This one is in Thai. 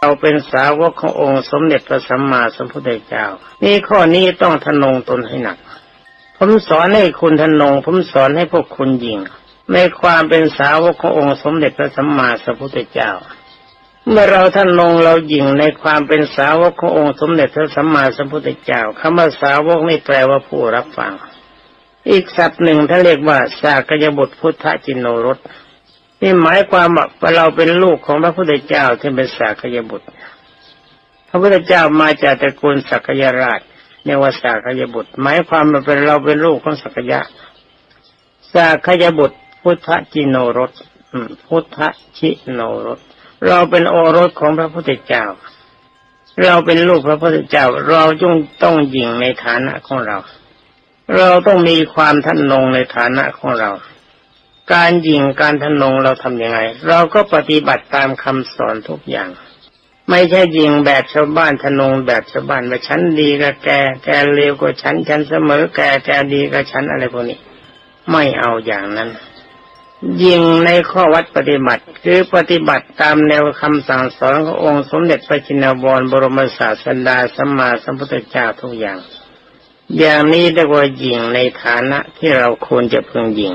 เราเป็นสาวกขององค์สมเด็จพระสัมมาสัมพุทธเจ้า นี่ข้อนี้ต้องทนงตนให้หนัก ผมสอนให้คุณทนง ผมสอนให้พวกคุณยิง ในความเป็นสาวกขององค์สมเด็จพระสัมมาสัมพุทธเจ้า เมื่อเราท่านลงเรายิงในความเป็นสาวกขององค์สมเด็จพระสัมมาสัมพุทธเจ้าคำว่าสาวกนี่แปลว่าผู้รับฟัง อีกศัพท์หนึ่งท่านเรียกว่าสากยบุตรพุทธจินโนรส นี่หมายความว่าเราเป็นลูกของพระพุทธเจ้าที่เป็นสากยบุตร พระพุทธเจ้ามาจากตระกูลสักยราชเรียว่าสากยบุตร หมายความว่าเป็นเราเป็นลูกของสักยะสากยบุตร พุทธจิโนรสพุทธชิโนรสเราเป็นโอรสของพระพุทธเจ้า เราเป็นลูกพระพุทธเจ้า เราจงต้องยิงในฐานะของเรา เราต้องมีความท่านนงในฐานะของเรา การยิงการทนงเราทำยังไง เราก็ปฏิบัติตามคำสอนทุกอย่าง ไม่ใช่ยิงแบบชาวบ้านทนงแบบชาวบ้านว่าฉันดีกับแก แกเลวกว่าฉัน ฉันเสมอแกแกดีกับฉันอะไรพวกนี้ ไม่เอาอย่างนั้นยิงในข้อวัดปฏิบัติ คือปฏิบัติตามแนวคำสั่งสอนขององค์สมเด็จพระจินวรบรมศาสดาสัมมาสัมพุทธเจ้าทุกอย่าง อย่างนี้เรียกว่ายิงในฐานะที่เราควรจะพึงยิง